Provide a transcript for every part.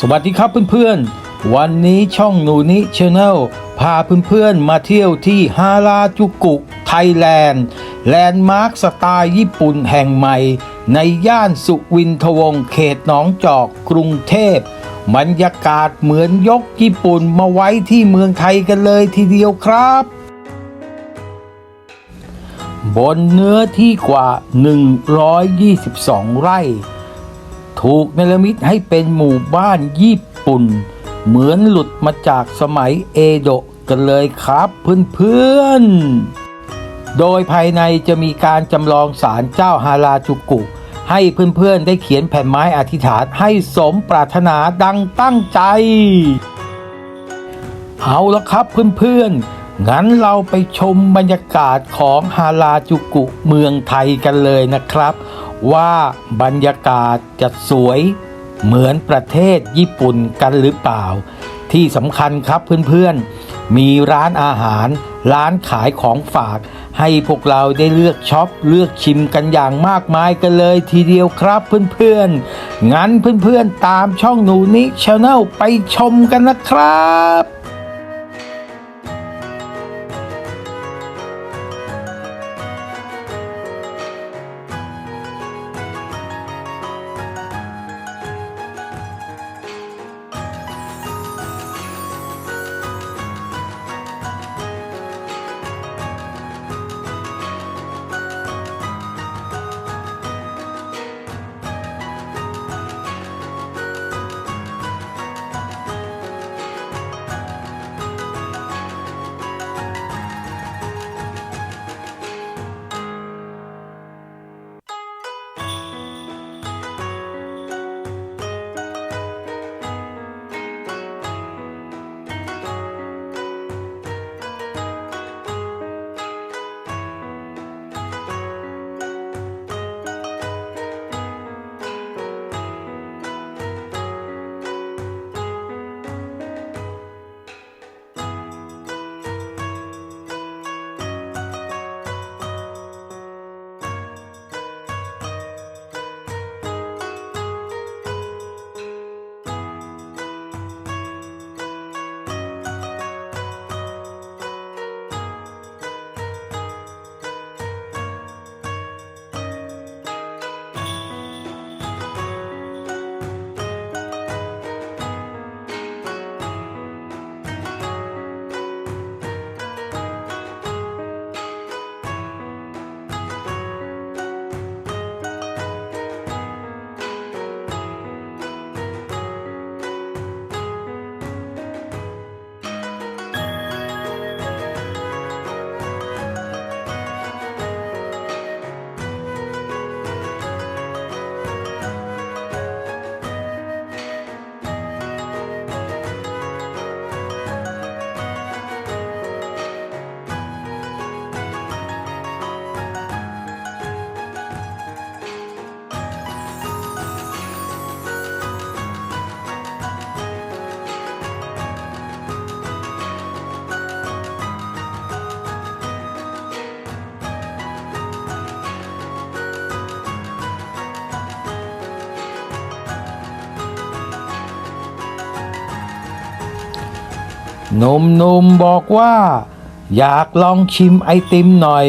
สวัสดีครับเพื่อนๆ วันนี้ช่องหนูนิชแนลพาเพื่อนๆ มาเที่ยวที่ฮาราจูกุไทยแลนด์แลนด์มาร์คสไตล์ญี่ปุ่นแห่งใหม่ ในย่านสุวินทวงศ์เขตหนองจอกกรุงเทพบรรยากาศเหมือนยกญี่ปุ่นมาไว้ที่เมืองไทยกันเลยทีเดียวครับ บนเนื้อที่กว่า 122 ไร่ ถูกเนรมิตให้เป็นหมู่บ้านญี่ปุ่น เหมือนหลุดมาจากสมัยเอโดะกันเลยครับเพื่อนๆ โดยภายในจะมีการจำลองศาลเจ้าฮาราจูกุ ให้เพื่อนๆ ได้เขียนแผ่นไม้อธิษฐานให้สมปรารถนาดังตั้งใจ เอาละครับเพื่อนๆงั้นเราไปชมบรรยากาศของฮาราจูกุเมืองไทยกันเลยนะครับ ว่าบรรยากาศจะสวยเหมือนประเทศญี่ปุ่นกันหรือเปล่า ที่สำคัญครับเพื่อนๆ มีร้านอาหาร ร้านขายของฝาก ให้พวกเราได้เลือกช็อป เลือกชิมกันอย่างมากมายกันเลยทีเดียวครับเพื่อนๆ งั้นเพื่อนๆ ตามช่องหนูนิชแนลไปชมกันนะครับ หนุ่มๆบอกว่า อยากลองชิมไอติมหน่อย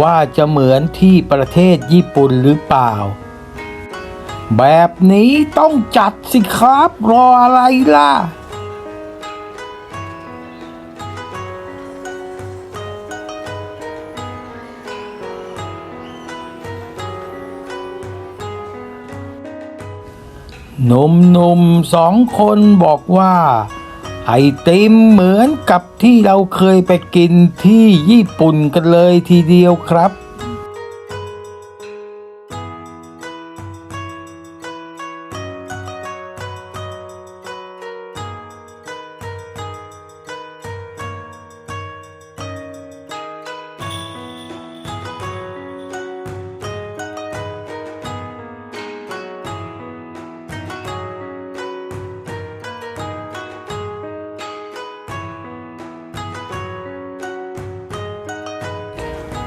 ว่าจะเหมือนที่ประเทศญี่ปุ่นหรือเปล่า แบบนี้ต้องจัดสิครับ รออะไรล่ะหนุ่มๆสองคนบอกว่า ไอติมเหมือนกับที่เราเคยไปกินที่ญี่ปุ่นกันเลยทีเดียวครับ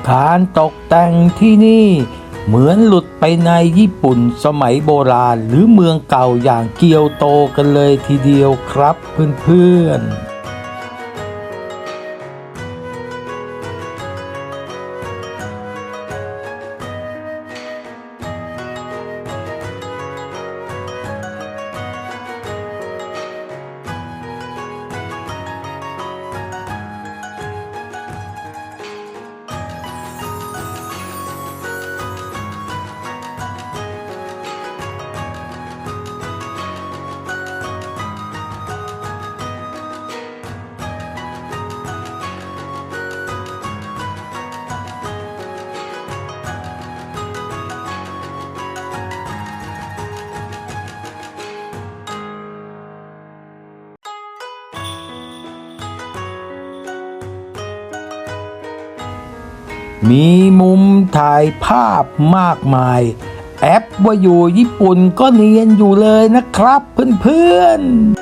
การตกแต่งที่นี่เหมือนหลุดไปในญี่ปุ่นสมัยโบราณหรือเมืองเก่าอย่างเกียวโตกันเลยทีเดียวครับเพื่อนๆ มีมุมถ่ายภาพมากมาย แอปว่าอยู่ญี่ปุ่นก็เนียนอยู่เลยนะครับเพื่อนๆ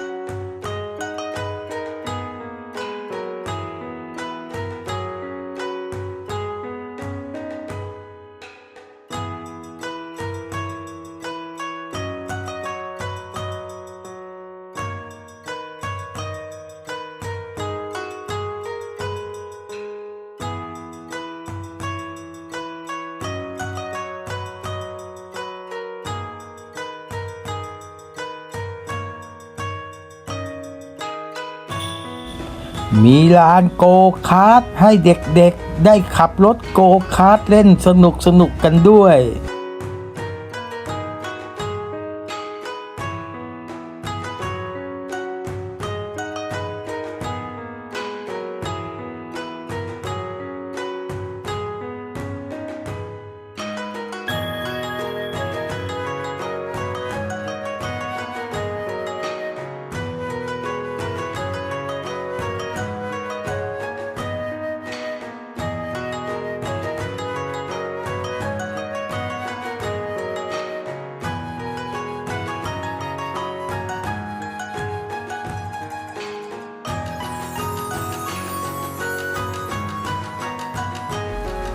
มีลานโกคาร์ทให้เด็กๆ ได้ขับรถโกคาร์ทเล่นสนุกสนุกกันด้วย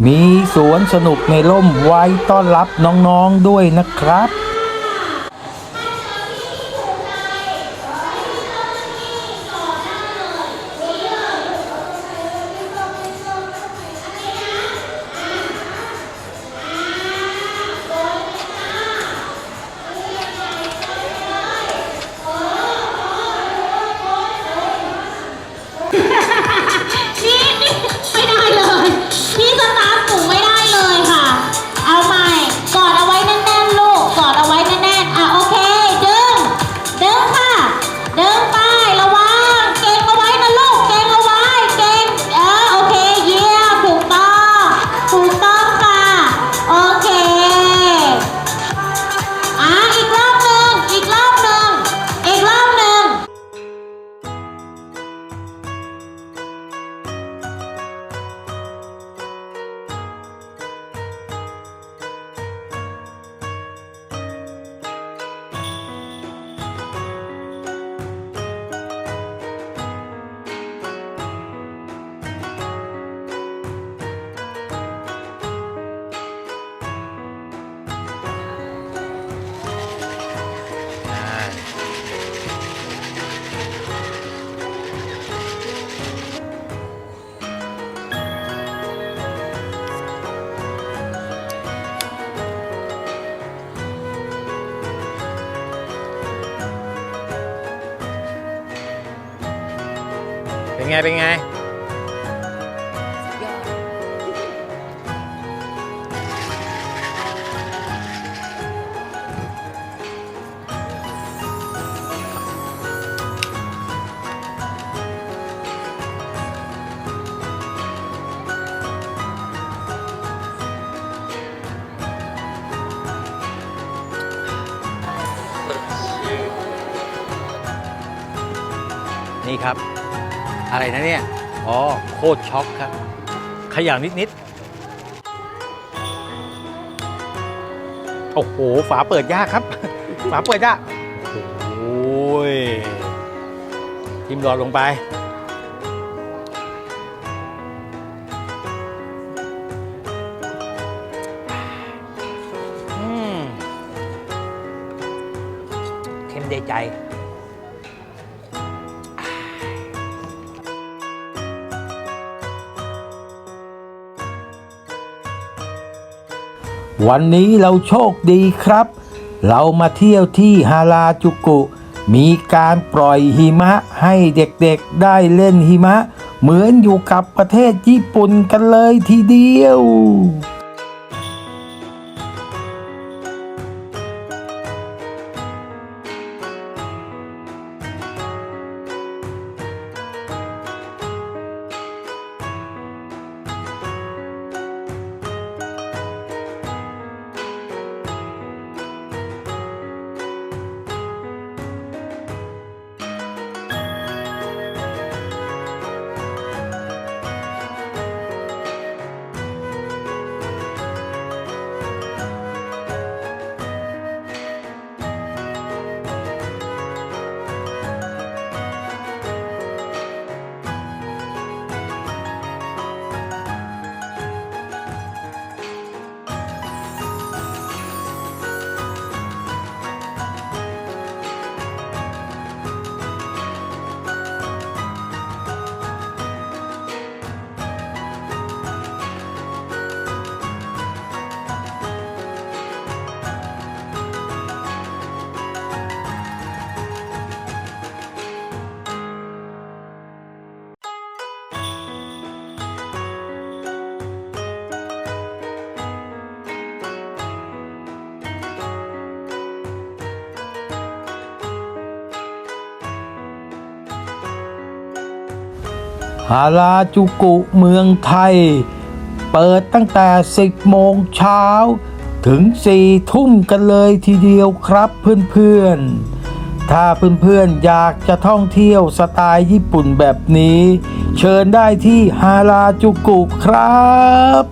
มีสวนสนุกในร่มไว้ต้อนรับน้องๆด้วยนะครับ ไง เป็นไง นี่ครับ อะไรนะเนี่ย อ๋อ โคตรช็อกครับ ขยำนิดนิดโอ้โห ฝาเปิดยากครับ ฝาเปิดยาก โอ้ยทิมหลอดลงไป เข้มใจใจ วันนี้เราโชคดีครับ เรามาเที่ยวที่ฮาราจูกุ มีการปล่อยหิมะให้เด็กๆได้เล่นหิมะ เหมือนอยู่กับประเทศญี่ปุ่นกันเลยทีเดียว ฮาราจูกุเมืองไทย เปิดตั้งแต่ 10 โมงเช้า ถึง 4 ทุ่มกันเลยทีเดียวครับเพื่อนๆ ถ้าเพื่อนๆ อยากจะท่องเที่ยวสไตล์ญี่ปุ่นแบบนี้ เชิญได้ที่ฮาราจูกุครับ